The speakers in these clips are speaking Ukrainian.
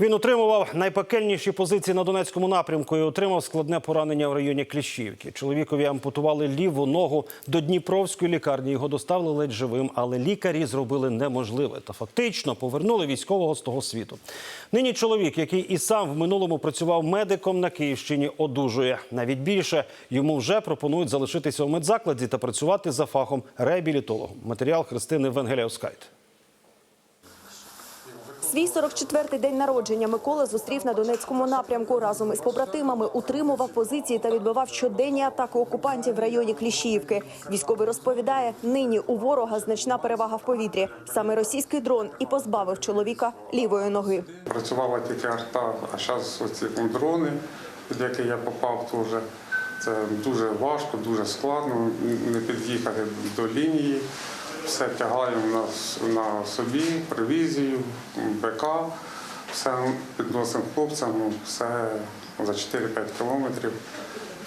Він отримував найпекельніші позиції на Донецькому напрямку і отримав складне поранення в районі Кліщівки. Чоловікові ампутували ліву ногу до Дніпровської лікарні. Його доставили ледь живим, але лікарі зробили неможливе та фактично повернули військового з того світу. Нині чоловік, який і сам в минулому працював медиком на Київщині, одужує. Навіть більше йому вже пропонують залишитися у медзакладі та працювати за фахом реабілітологом. Матеріал Христини Венгеляускайте. Свій 44-й день народження Микола зустрів на Донецькому напрямку. Разом із побратимами утримував позиції та відбивав щоденні атаки окупантів в районі Кліщіївки. Військовий розповідає, нині у ворога значна перевага в повітрі. Саме російський дрон і позбавив чоловіка лівої ноги. Працювала тільки арта, а зараз оці дрони, під які я попав, теж це дуже важко, дуже складно. Не під'їхати до лінії. Все тягаємо на, на собі, провізію, БК, все підносимо хлопцям, ну, все за 4-5 кілометрів.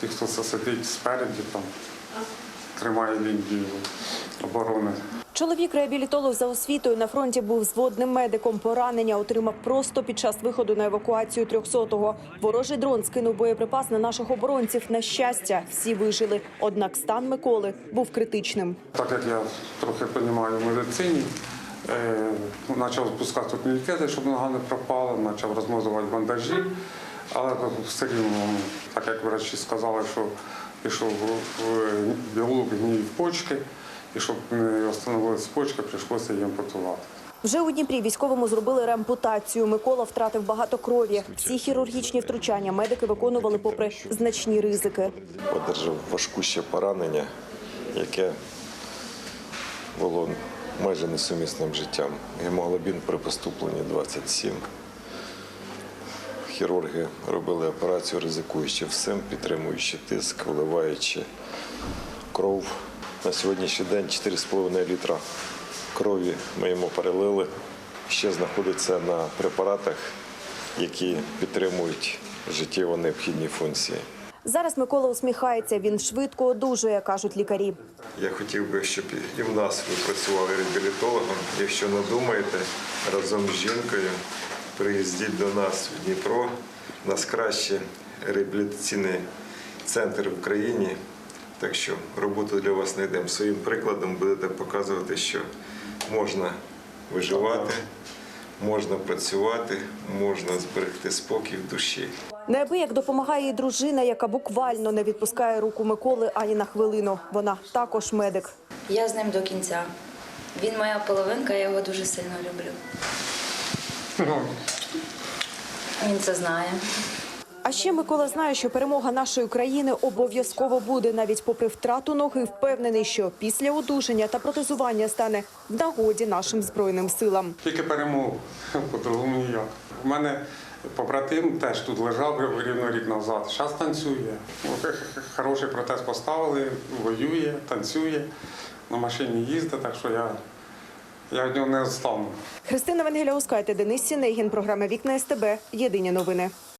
Ті, хто сидить спереді, там, тримає лінію оборони. Чоловік реабілітолог за освітою на фронті був зводним медиком. Поранення отримав просто під час виходу на евакуацію 300-го. Ворожий дрон скинув боєприпас на наших оборонців. На щастя, всі вижили. Однак стан Миколи був критичним. Так як я трохи розумію в медицині, е, почав спускати турнікети, щоб нога не пропала, почав розмазувати бандажі, але все рівно, так як врачі сказали, що пішов в- біолог гній почки, і щоб не встановилися почки, прийшлося їм ампутувати. Вже у Дніпрі військовому зробили реампутацію. Микола втратив багато крові. Всі хірургічні втручання медики виконували попри значні ризики. одержав важкуще поранення, яке було майже несумісним життям. Гемоглобін при поступленні 27. Хірурги робили операцію, ризикуючи всім, підтримуючи тиск, вливаючи кров. На сьогоднішній день 4,5 літра крові ми йому перелили. Ще знаходиться на препаратах, які підтримують життєво необхідні функції. Зараз Микола усміхається. Він швидко одужує, кажуть лікарі. Я хотів би, щоб і в нас ви працювали реабілітологом. Якщо надумаєте, разом з жінкою приїздіть до нас в Дніпро. У нас кращий реабілітаційний центр в Україні. Так що роботу для вас знайдемо. Своїм прикладом будете показувати, що можна виживати, можна працювати, можна зберегти спокій в душі. Неабияк допомагає і дружина, яка буквально не відпускає руку Миколи ані на хвилину. Вона також медик. Я з ним до кінця. Він моя половинка, я його дуже сильно люблю. Він це знає. А ще Микола знає, що перемога нашої країни обов'язково буде, навіть попри втрату ноги, впевнений, що після одужання та протезування стане в нагоді нашим збройним силам. Тільки перемогу, по-другому ніяк. У мене побратим теж тут лежав рівно рік назад. Зараз танцює. Хороший протез поставили, воює, танцює, на машині їздить, так що я, я від нього не відстану. Христина Венгеляускайте, Денис Сінегін, програма Вікна СТБ. Єдині новини.